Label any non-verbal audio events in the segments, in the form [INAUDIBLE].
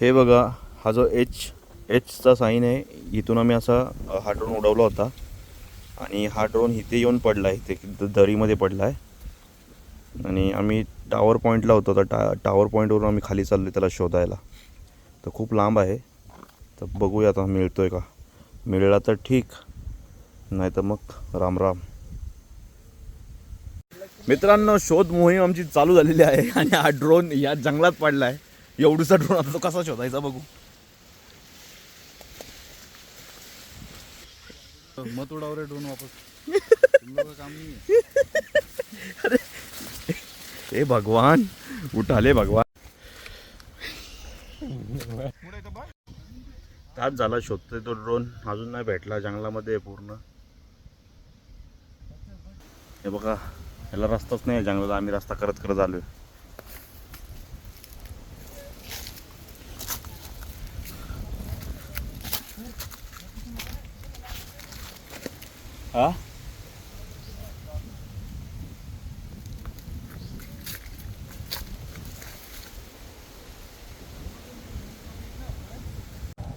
हे बघा हा जो एच एचचा साईन आहे इथून आम्ही असा हा ड्रोन उडवला होता. आणि हा ड्रोन इथे येऊन पडला आहे इथे दरीमध्ये पडला आहे आणि आम्ही टावर पॉईंटला होतो तर टा टावर पॉईंटवरून आम्ही खाली चाललो त्याला शोधायला. तर खूप लांब आहे. तर बघूया आता मिळतो आहे का? मिळाला तर ठीक. नाही तर मग राम राम. मित्रांनो शोध मोहीम आमची चालू झालेली आहे. [LAUGHS] आणि हा ड्रोन या जंगलात पडला आहे एवढूसा ड्रोन आता तो कसा शोधायचा बघू. मत उडाव रे ड्रोन वापस काम नहीं है भगवान उठाले भगवान. तास झाला शोधतोय तो ड्रोन अजून नाही भेटला जंगलामध्ये आहे पूर्ण. हे बघा याला रस्ताच नाही आहे जंगलात आम्ही रस्ता करत करत आलोय. हा?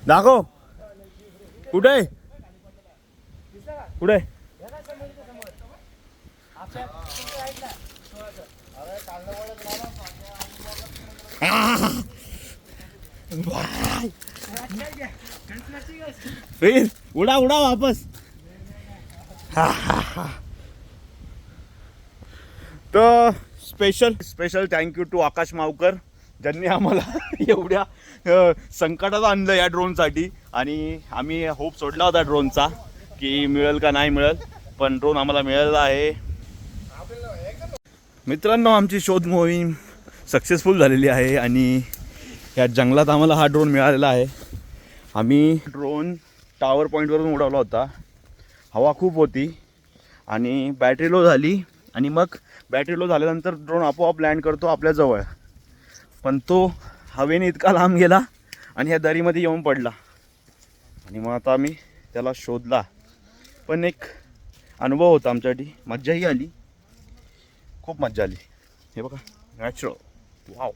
दाखव. कुठे? आहे कुठे? [LAUGHS] आहे? फिर उडा उडा वापस. [LAUGHS] तर special special thank you to Akash Mavkar ज्यांनी आम्हाला [LAUGHS] एवढ्या संकटात आणलं या ड्रोनसाठी आणि आम्ही होप सोडला होता ड्रोनचा की मिळेल का नाही मिळेल पण ड्रोन आम्हाला मिळालेला आहे. मित्रांनो आमची शोध मोहीम सक्सेसफुल झालेली आहे आणि या जंगलात आम्हाला हा ड्रोन मिळालेला आहे. आम्ही ड्रोन टावर पॉईंटवरून उडवला होता. हवा खूप होती आणि बॅटरी लो झाली आणि मग बॅटरी लो झाल्यानंतर ड्रोन आपोआप लँड करतो आपल्याजवळ पण तो हवेने इतका लांब गेला आणि ह्या दरीमध्ये येऊन पडला. आणि मग आता आम्ही त्याला शोधला. पण एक अनुभव होता आमच्यासाठी. मज्जाही आली. खूप मज्जा आली. हे बघा नॅचरल वाव